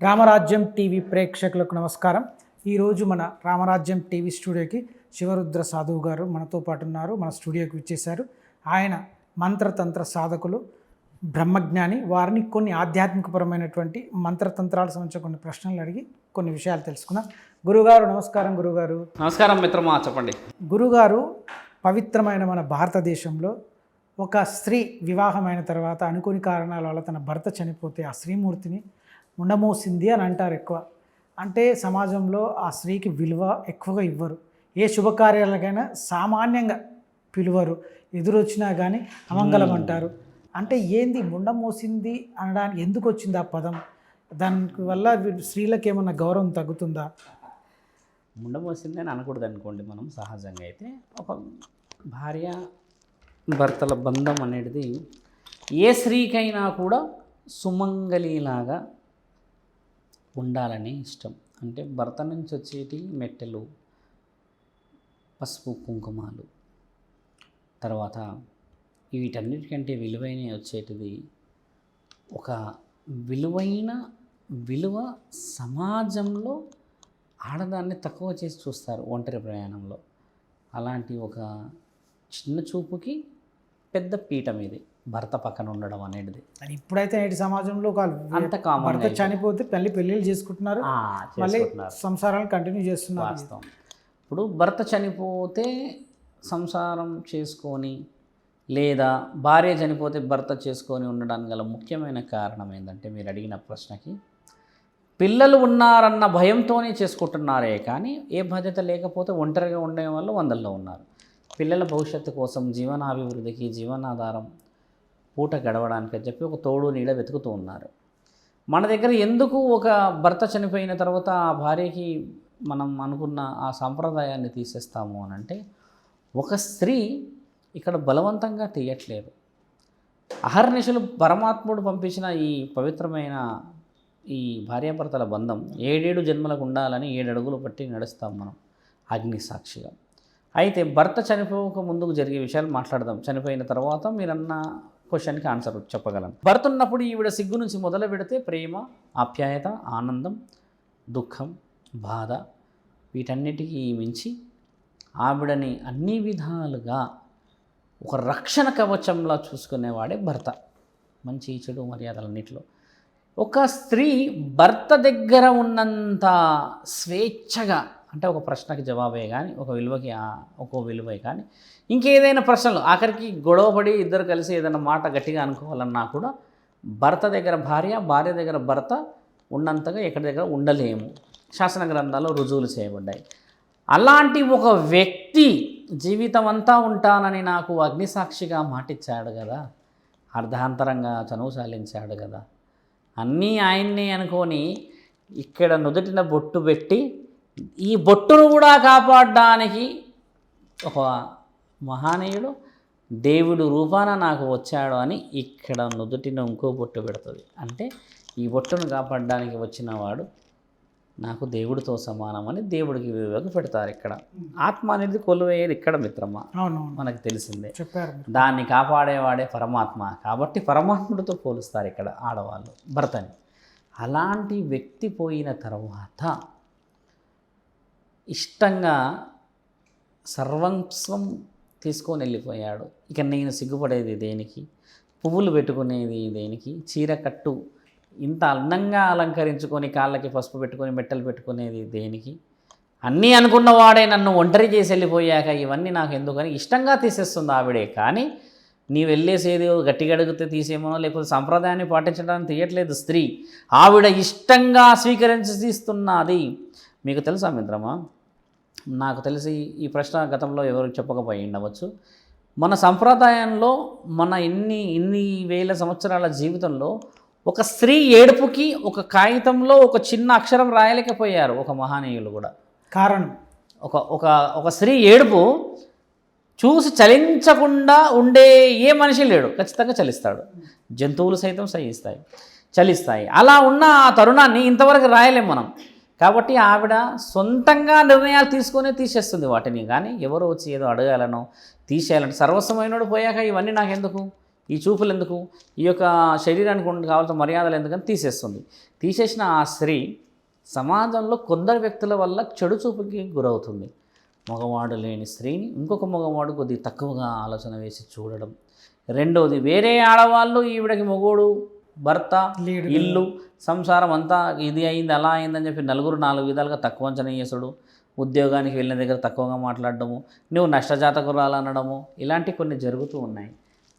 రామరాజ్యం TV ప్రేక్షకులకు నమస్కారం. ఈరోజు మన రామరాజ్యం టీవీ స్టూడియోకి శివరుద్ర సాధువు గారు మనతో పాటు ఉన్నారు. మన స్టూడియోకి వచ్చేసారు ఆయన మంత్రతంత్ర సాధకులు బ్రహ్మజ్ఞాని. వారిని కొన్ని ఆధ్యాత్మికపరమైనటువంటి మంత్రతంత్రాలకు సంబంధించిన కొన్ని ప్రశ్నలు అడిగి కొన్ని విషయాలు తెలుసుకుందాం. గురుగారు నమస్కారం గురుగారు. నమస్కారం మిత్రమా చెప్పండి. గురుగారు పవిత్రమైన మన భారతదేశంలో ఒక స్త్రీ వివాహమైన తర్వాత అనుకోని కారణాల వల్ల తన భర్త చనిపోతే ఆ స్త్రీమూర్తిని ఉండమోసింది అని అంటారు ఎక్కువ. అంటే సమాజంలో ఆ స్త్రీకి విలువ ఎక్కువగా ఇవ్వరు. ఏ శుభకార్యాలకైనా సామాన్యంగా పిలువరు. ఎదురొచ్చినా కానీ అమంగళం అంటారు. అంటే ఏంది ముండ మోసింది అనడానికి ఎందుకు వచ్చింది ఆ పదం? దాని వల్ల స్త్రీలకు ఏమన్నా గౌరవం తగ్గుతుందా? ముండమోసింది అని అనకూడదు అనుకోండి మనం సహజంగా అయితే. ఒక భార్య భర్తల బంధం అనేది ఏ స్త్రీకైనా కూడా సుమంగళిలాగా ఉండాలని ఇష్టం. అంటే భర్త నుంచి వచ్చేటి మెట్టెలు పసుపు కుంకుమాలు. తర్వాత వీటన్నిటికంటే విలువైన వచ్చేటిది ఒక విలువైన విలువ సమాజంలో ఆడదాన్ని తక్కువ చేసి చూస్తారు ఒంటరి ప్రయాణంలో. అలాంటి ఒక చిన్న చూపుకి పెద్ద పీఠం ఇది భర్త పక్కన ఉండడం అనేది ఇప్పుడైతే నేటి సమాజంలో అంత కామన్ భర్త చనిపోతే తల్లి పెళ్ళిళ్ళు చేసుకుంటున్నారు. మళ్ళీ సంసారాలు కంటిన్యూ చేస్తున్నారు. వాస్తవం. ఇప్పుడు భర్త చనిపోతే సంసారం చేసుకొని లేదా భార్య చనిపోతే భర్త చేసుకొని ఉండడానికి గల ముఖ్యమైన కారణం ఏంటంటే మీరు అడిగిన ప్రశ్నకి పిల్లలు ఉన్నారన్న భయంతోనే చేసుకుంటున్నారే కానీ ఏ బాధ్యత లేకపోతే ఒంటరిగా ఉండే వాళ్ళు వందల్లో ఉన్నారు. పిల్లల భవిష్యత్తు కోసం జీవనాభివృద్ధికి జీవనాధారం పూట గడవడానికని చెప్పి ఒక తోడు నీడ వెతుకుతూ ఉన్నారు. మన దగ్గర ఎందుకు ఒక భర్త చనిపోయిన తర్వాత ఆ భార్యకి మనం అనుకున్న ఆ సాంప్రదాయాన్ని తీసేస్తాము అని అంటే ఒక స్త్రీ ఇక్కడ బలవంతంగా తీయట్లేదు. అహర్నిశలు పరమాత్ముడు పంపించిన ఈ పవిత్రమైన ఈ భార్యాభర్తల బంధం ఏడేడు జన్మలకు ఉండాలని ఏడడుగులు పట్టి నడుస్తాం మనం అగ్ని సాక్షిగా. అయితే భర్త చనిపోక ముందుకు జరిగే విషయాలు మాట్లాడదాం. చనిపోయిన తర్వాత మీరన్న క్వశ్చన్కి ఆన్సర్ చెప్పగలను. భర్త ఉన్నప్పుడు ఈవిడ సిగ్గు నుంచి మొదలు పెడితే ప్రేమ ఆప్యాయత ఆనందం దుఃఖం బాధ వీటన్నిటికీ మించి ఆవిడని అన్ని విధాలుగా ఒక రక్షణ కవచంలా చూసుకునేవాడే భర్త. మంచి చెడు మర్యాదలన్నింటిలో. ఒక స్త్రీ భర్త దగ్గర ఉన్నంత స్వేచ్ఛగా అంటే ఒక ప్రశ్నకి జవాబే కానీ ఒక విలువకి ఒక విలువే కానీ ఇంకేదైనా ప్రశ్నలు ఆఖరికి గొడవపడి ఇద్దరు కలిసి ఏదైనా మాట గట్టిగా అనుకోవాలన్నా కూడా భర్త దగ్గర భార్య భార్య దగ్గర భర్త ఉన్నంతగా ఎక్కడి దగ్గర ఉండలేము. శాసన గ్రంథాల్లో రుజువులు చేయబడ్డాయి. అలాంటి ఒక వ్యక్తి జీవితం అంతా ఉంటానని నాకు అగ్నిసాక్షిగా మాటిచ్చాడు కదా. అర్ధాంతరంగా చనువు సాలించాడు కదా. అన్నీ ఆయన్నే అనుకొని ఇక్కడ నుదుటిన బొట్టు పెట్టి ఈ బొట్టును కూడా కాపాడడానికి ఒక మహానీయుడు దేవుడు రూపాన నాకు వచ్చాడు అని ఇక్కడ నుదుటిన ఇంకో బొట్టు పెడుతుంది. అంటే ఈ బొట్టును కాపాడడానికి వచ్చిన వాడు నాకు దేవుడితో సమానమని దేవుడికి విలువకు పెడతారు ఇక్కడ. ఆత్మ అనేది కొలువేది ఇక్కడ మిత్రమా? మనకు తెలిసిందే. దాన్ని కాపాడేవాడే పరమాత్మ. కాబట్టి పరమాత్ముడితో పోలుస్తారు ఇక్కడ ఆడవాళ్ళు భర్తని. అలాంటి వ్యక్తి పోయిన తర్వాత ఇష్టంగా సర్వస్వం తీసుకొని వెళ్ళిపోయాడు. ఇక నేను సిగ్గుపడేది దేనికి? పువ్వులు పెట్టుకునేది దేనికి? చీర కట్టు ఇంత అందంగా అలంకరించుకొని కాళ్ళకి పసుపు పెట్టుకొని మెట్టలు పెట్టుకునేది దేనికి? అన్నీ అనుకున్నవాడే నన్ను ఒంటరి చేసి వెళ్ళిపోయాక ఇవన్నీ నాకు ఎందుకని ఇష్టంగా తీసేస్తుంది ఆవిడే. కానీ నీ వెళ్ళేసేది గట్టిగా అడిగితే తీసేమో లేకపోతే సంప్రదాయాన్ని పాటించడానికి తీయట్లేదు స్త్రీ. ఆవిడ ఇష్టంగా స్వీకరించి తీస్తున్నది. మీకు తెలుసా మిత్రమా? నాకు తెలిసి ఈ ప్రశ్న గతంలో ఎవరు చెప్పకపోయి ఉండవచ్చు. మన సంప్రదాయంలో మన ఇన్ని ఇన్ని వేల సంవత్సరాల జీవితంలో ఒక స్త్రీ ఏడుపుకి ఒక కాగితంలో ఒక చిన్న అక్షరం రాయలేకపోయారు ఒక మహానీయులు కూడా. కారణం? ఒక ఒక ఒక స్త్రీ ఏడుపు చూసి చలించకుండా ఉండే ఏ మనిషి లేడు. ఖచ్చితంగా చలిస్తాడు. జంతువులు సైతం సహిస్తాయి. చలిస్తాయి. అలా ఉన్న ఆ తరుణాన్ని ఇంతవరకు రాయలేం మనం. కాబట్టి ఆవిడ సొంతంగా నిర్ణయాలు తీసుకొని తీసేస్తుంది వాటిని. కానీ ఎవరు వచ్చి ఏదో అడగాలనో తీసేయాలంటే సర్వస్వమైనడు పోయాక ఇవన్నీ నాకు ఎందుకు ఈ చూపులు ఎందుకు? ఈ యొక్క శరీరానికి ఉండ కావాల్సిన మర్యాదలు ఎందుకని తీసేస్తుంది. తీసేసిన ఆ స్త్రీ సమాజంలో కొందరు వ్యక్తుల వల్ల చెడు చూపుకి గురవుతుంది. మగవాడు లేని స్త్రీని ఇంకొక మగవాడు కొద్దిగా తక్కువగా ఆలోచన వేసి చూడడం. రెండవది వేరే ఆడవాళ్ళు ఈవిడకి మగోడు. భర్త ఇల్లు సంసారం అంతా ఇది అయింది అలా అయిందని చెప్పి నలుగురు నాలుగు విధాలుగా తక్కువ అంచనా చేసుడు ఉద్యోగానికి వెళ్ళిన దగ్గర తక్కువగా మాట్లాడడము నువ్వు నష్టజాతకురాలు అనడము ఇలాంటి కొన్ని జరుగుతూ ఉన్నాయి.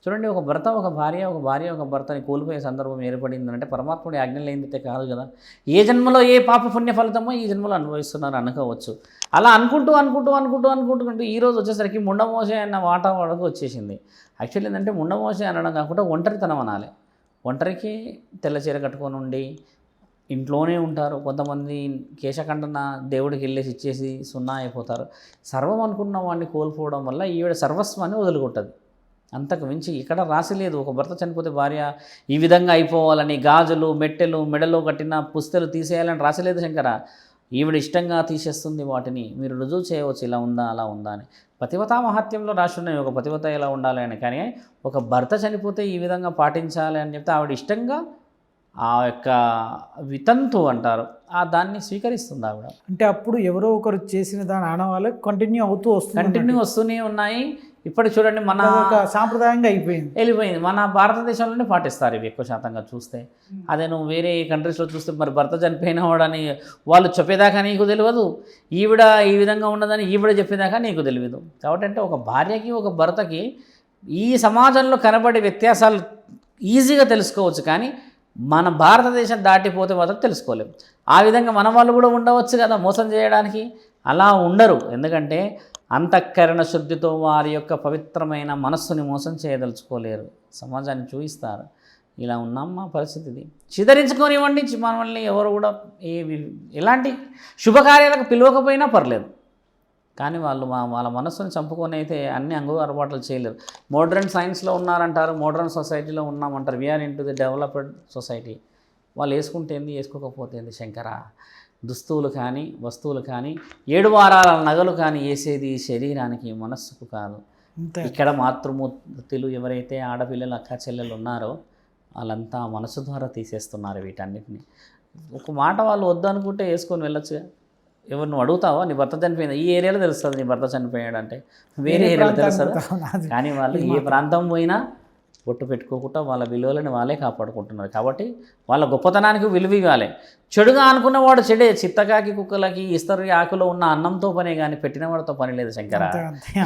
చూడండి ఒక భర్త ఒక భార్య ఒక భార్య ఒక భర్తని కోల్పోయే సందర్భం ఏర్పడింది అంటే పరమాత్ముడి ఆజ్ఞ లేనిదే కాదు కదా. ఏ జన్మలో ఏ పాప పుణ్య ఫలితమో ఈ జన్మలో అనుభవిస్తున్నారు అనుకోవచ్చు. అలా అనుకుంటూ అనుకుంటూ అనుకుంటూ అనుకుంటూ ఈ రోజు వచ్చేసరికి ముండమోసే అన్న వాటా వాడకు వచ్చేసింది. యాక్చువల్లీ ఏంటంటే ముండమోసే అనడం కాకుండా ఒంటరితనం అనాలి. ఒంటరికి తెల్ల చీర కట్టుకొని ఉండి ఇంట్లోనే ఉంటారు. కొంతమంది కేశఖండన దేవుడికి వెళ్ళేసి ఇచ్చేసి సున్నా అయిపోతారు. సర్వం అనుకున్న వాడిని కోల్పోవడం వల్ల ఈవిడ సర్వస్వాన్ని వదులుకుంటుంది. అంతకు మించి ఇక్కడ రాసి లేదు. ఒక భర్త చనిపోతే భార్య ఈ విధంగా అయిపోవాలని గాజులు మెట్టెలు మెడలో కట్టిన పుస్తలు తీసేయాలని రాసలేదు శంకర. ఈవిడ ఇష్టంగా తీసేస్తుంది వాటిని మీరు రుజువు చేయవచ్చు ఇలా ఉందా అలా ఉందా అని. పతివతా మహత్యంలో ఉన్నాయి ఒక పతివత ఎలా ఉండాలి అని. కానీ ఒక భర్త చనిపోతే ఈ విధంగా పాటించాలి అని చెప్తే ఆవిడ ఇష్టంగా ఆ యొక్క వితంతు అంటారు. ఆ దాన్ని స్వీకరిస్తుంది ఆవిడ. అంటే అప్పుడు ఎవరో ఒకరు చేసిన దాని ఆనవాళ్ళు కంటిన్యూ అవుతూ వస్తుంది కంటిన్యూ వస్తూనే ఉన్నాయి. ఇప్పటికి చూడండి మన సాంప్రదాయంగా అయిపోయింది. వెళ్ళిపోయింది. మన భారతదేశంలోనే పాటిస్తారు ఇవి ఎక్కువ శాతంగా చూస్తే. అదే నువ్వు వేరే కంట్రీస్లో చూస్తే మరి భర్త చనిపోయిన వాడని వాళ్ళు చెప్పేదాకా నీకు తెలియదు. ఈవిడ ఈ విధంగా ఉన్నదని ఈవిడ చెప్పేదాకా నీకు తెలియదు. కాబట్టి అంటే ఒక భార్యకి ఒక భర్తకి ఈ సమాజంలో కనబడే వ్యత్యాసాలు ఈజీగా తెలుసుకోవచ్చు కానీ మన భారతదేశం దాటిపోతే మాత్రం తెలుసుకోలేము ఆ విధంగా మన వాళ్ళు కూడా ఉండవచ్చు కదా మోసం చేయడానికి. అలా ఉండరు. ఎందుకంటే అంతఃకరణ శుద్ధితో వారి యొక్క పవిత్రమైన మనస్సుని మోసం చేయదలుచుకోలేరు. సమాజాన్ని చూపిస్తారు ఇలా ఉన్నాం మా పరిస్థితి ఇది చిదరించుకోనివ్వండి మనల్ని ఎవరు కూడా ఏ ఎలాంటి శుభకార్యాలకు పిలవకపోయినా పర్లేదు. కానీ వాళ్ళు మా వాళ్ళ మనస్సుని చంపుకొని అయితే అన్ని అంగు అలవాట్లు చేయలేరు. మోడర్న్ సైన్స్లో ఉన్నారంటారు మోడర్న్ సొసైటీలో ఉన్నామంటారు. We are into the developed society వాళ్ళు వేసుకుంటేంది వేసుకోకపోతేంది వేసుకోకపోతే శంకర? దుస్తువులు కానీ వస్తువులు కానీ ఏడు వారాల నగలు కానీ వేసేది శరీరానికి మనస్సుకు కాదు. ఇక్కడ మాతృమూర్తులు ఎవరైతే ఆడపిల్లలు అక్క చెల్లెలు ఉన్నారో వాళ్ళంతా మనసు ద్వారా తీసేస్తున్నారు వీటన్నిటిని. ఒక మాట వాళ్ళు వద్దనుకుంటే వేసుకొని వెళ్ళొచ్చుగా. ఎవరు నువ్వు అడుగుతావా? నీ భర్త చనిపోయింది? ఈ ఏరియాలో తెలుస్తుంది నీ భర్త చనిపోయాడు అంటే వేరే ఏరియాలో తెలుస్తుంది? కానీ వాళ్ళు ఏ ప్రాంతం పోయినా బొట్టు పెట్టుకోకుండా వాళ్ళ విలువలను వాళ్ళే కాపాడుకుంటున్నారు. కాబట్టి వాళ్ళ గొప్పతనానికి విలువ ఇవ్వాలి. చెడుగా అనుకున్నవాడు చెడే చిత్తకాకి కుక్కలకి ఇస్తరి ఆకులో ఉన్న అన్నంతో పనే కానీ పెట్టినవాడితో పని లేదు శంకర.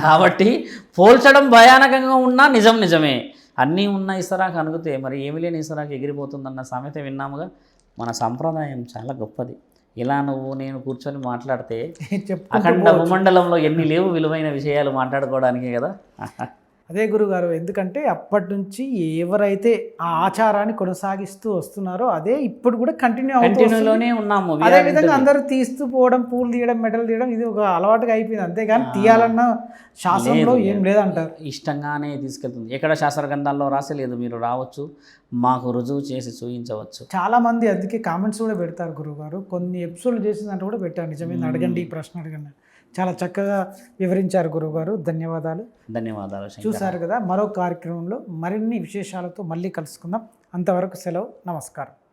కాబట్టి పోల్చడం భయానకంగా ఉన్నా నిజం నిజమే. అన్నీ ఉన్న ఇస్తరాకు అనుకుతే మరి ఏమి లేని ఇస్తరాకు ఎగిరిపోతుందన్న సామెత విన్నాముగా? మన సంప్రదాయం చాలా గొప్పది. ఇలా నువ్వు నేను కూర్చొని మాట్లాడితే అఖండ భూమండలంలో ఎన్ని లేవు విలువైన విషయాలు మాట్లాడుకోవడానికే కదా? అదే గురుగారు ఎందుకంటే అప్పటి నుంచి ఎవరైతే ఆ ఆచారాన్ని కొనసాగిస్తూ వస్తున్నారో అదే ఇప్పుడు కూడా కంటిన్యూ అవుతూ వస్తుంది. కంటిన్యూలోనే ఉన్నాము అదే విధంగా అందరూ తీస్తూ పోవడం పూలు తీయడం మెడలు తీయడం ఇది ఒక అలవాటుగా అయిపోయింది. అంతేగాని తీయాలన్న శాస్త్రంలో ఏం లేదంటారు. ఇష్టంగానే తీసుకెళ్తుంది. ఎక్కడ శాస్త్ర గ్రంథాల్లో రాసలేదు మీరు రావచ్చు మాకు రుజువు చేసి చూపించవచ్చు చాలా మంది అందుకే కామెంట్స్ కూడా పెడతారు గురుగారు. కొన్ని ఎపిసోడ్లు చేసిందంటే కూడా పెట్టారు. నిజమైంది అడగండి ఈ ప్రశ్న అడగండి. చాలా చక్కగా వివరించారు గురుగారు ధన్యవాదాలు. ధన్యవాదాలు చూశారు కదా మరో కార్యక్రమంలో మరిన్ని విశేషాలతో మళ్ళీ కలుసుకుందాం. అంతవరకు సెలవు. నమస్కారం.